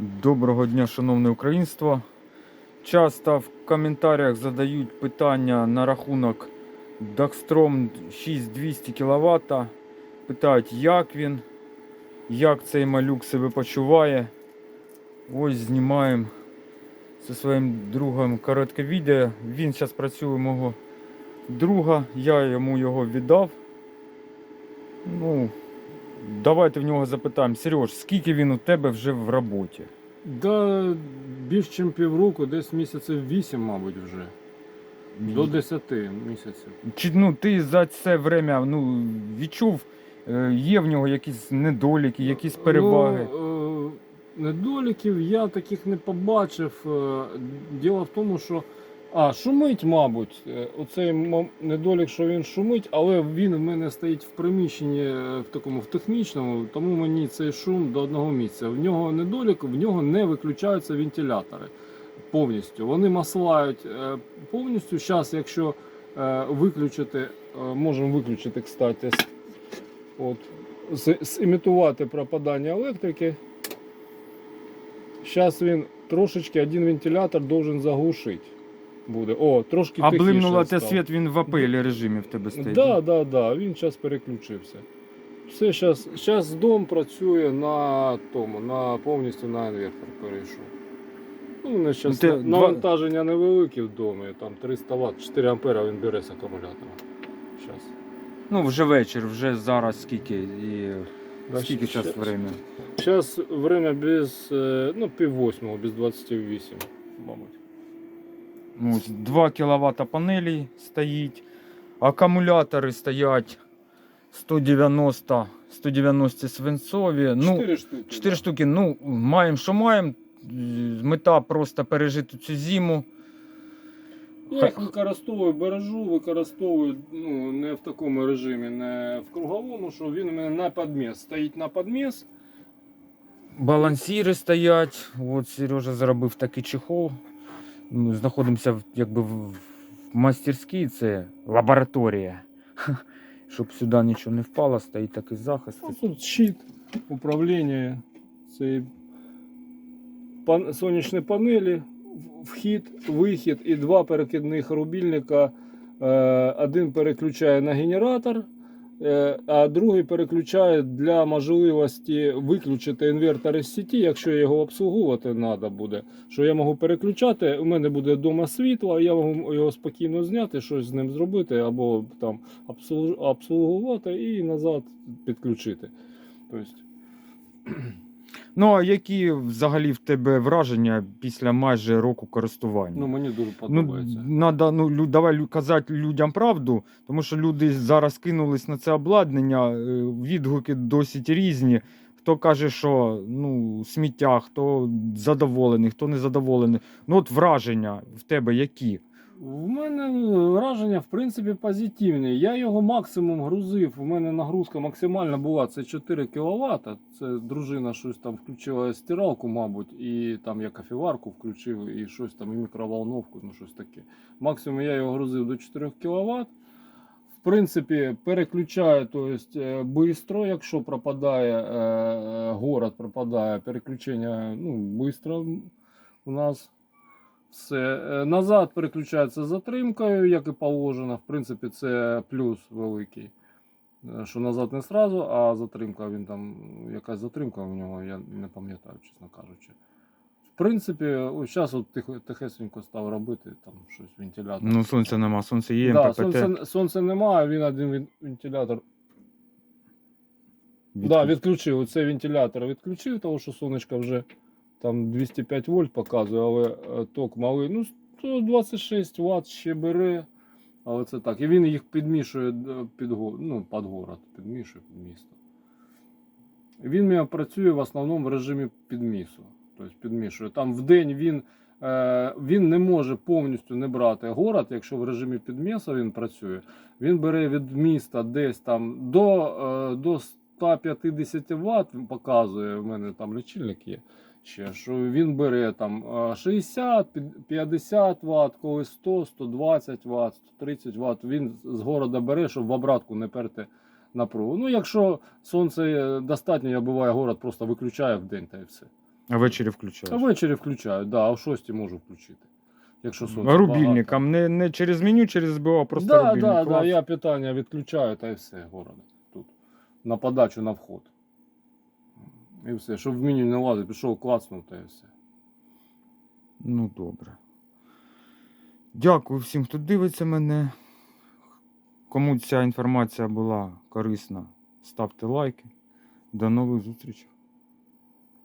Доброго дня, шановне українство. Часто в коментарях задають питання на рахунок Дакстром 6200 кВт. Питають, як він, як цей малюк себе почуває. Ось знімаємо зі своїм другом коротке відео. Він зараз працює у мого друга, я йому його віддав. Ну, давайте в нього запитаємо. Сереж, скільки він у тебе вже в роботі? Да, більш ніж півроку, десь місяців 8, мабуть, вже. До 10 місяців. Чи ну ти за це время ну, відчув, е, є в нього якісь недоліки, якісь переваги? Ну, е, недоліків я таких не побачив. Е, Діло в тому, що. А, шумить, мабуть. Е, Оцей недолік, що він шумить, але він в мене стоїть в приміщенні е, в такому в технічному, тому мені цей шум до одного місця. В нього недолік, в нього не виключаються вентилятори повністю. Вони маслають е, повністю. Зараз, якщо виключити, можемо виключити, кстати, от, зімітувати пропадання електрики. Зараз він трошечки один вентилятор должен заглушити. Буде. О, трошки А тихіше блимнула те світ, він в апелі режимі в тебе стоїть. Да, да, да, він зараз переключився. Все, зараз, зараз дом працює на тому, на повністю на інвертор перейшов. Ну, у мене зараз ти два- навантаження невелике в домі, там 300 Вт, 4 ампера він бере з акумулятора. Зараз. Ну, вже вечір, вже зараз скільки і Да, скільки щас- час время? Зараз время без, е, ну, пів восьмого, без 28, мабуть. Ну, ось 2 кВт панелі стоїть, акумулятори стоять 190, 190 свинцові. Ну, Чотири штуки. 4 да. штуки. Ну, маємо, що маємо. Мета просто пережити цю зиму. Я їх використовую, бережу, використовую ну, не в такому режимі, не в круговому, що він у мене на підміс. Стоїть на підміс. Балансіри стоять. От Сережа заробив такий чехол. Знаходимося в- якби в мастерській, це лабораторія. Щоб сюди нічого не впало, стоїть такий захист. Ну, тут щит, управління, пан, сонячні панелі, вхід, вихід і два перекидних рубільника. Е, Один переключає на генератор, а другий переключає для можливості виключити інвертор із сіті, якщо його обслуговувати треба буде. Що я можу переключати, у мене буде вдома світло, я можу його спокійно зняти, щось з ним зробити, або там обслуг- обслугувати і назад підключити. Тобто, Ну, а які взагалі в тебе враження після майже року користування? ну, мені дуже Ну, подобається. надо, ну, лю- давай лю- казати людям правду, тому що люди зараз кинулись на це обладнання, е, відгуки досить різні. Хто каже, що ну, сміття, хто задоволений, хто не задоволений. Ну, от враження в тебе які? В мене враження в принципі позитивні. Я його максимум грузив. У мене нагрузка максимальна була це 4 кВт. Це дружина щось там включила стиралку, мабуть, і там я кофеварку включив, і щось там, і мікроволновку, ну щось таке. Максимум я його грузив до 4 кВт. В принципі, переключає, есть, е, якщо пропадає е, е, город, пропадає переключення, ну, бистро у нас. Все. Е, Назад переключається затримкою, як і положено. В принципі, це плюс великий. Е, Що назад не сразу, а затримка він там, якась затримка у нього, я не пам'ятаю, чесно кажучи. В принципі, ось зараз от тихесенько став робити там щось вентилятор. Ну, сонця нема, сонце є, да, МППТ. сонця, сонця немає, він один вентилятор. відключ- Да, відключив. Оцей вентилятор відключив, тому що сонечко вже там 205 вольт показує, але е, ток малий. Ну, 126 Вт ще бере. Але це так. І він їх підмішує е, під, ну, під город, підмішує під місто. Він працює в основному в режимі підмісу. Тобто підмішує. Там в день він, е, він не може повністю не брати город, якщо в режимі підмісу він працює. Він бере від міста десь там до, до 150 Вт, показує, в мене там лічильник є. Ще, що він бере там е, 60, 50 Вт, коли 100, 120 Вт, 130 Вт. Він з города бере, щоб в обратку не перти напругу. Ну, якщо сонце достатньо, я буває, город просто виключає в день та і все. А ввечері А ввечері включаю, да, а в 6 можу включити. Якщо сонце рубільником, не, не через меню, через СБО, а просто да, рубільник. да, да, я питання відключаю та й все, городе. Тут. На подачу на вход. І все. Щоб в меню не лазить, пішов клацнув та і все. Ну, добре. Дякую всім, хто дивиться мене. Кому ця інформація була корисна, ставте лайки. До нових зустрічей.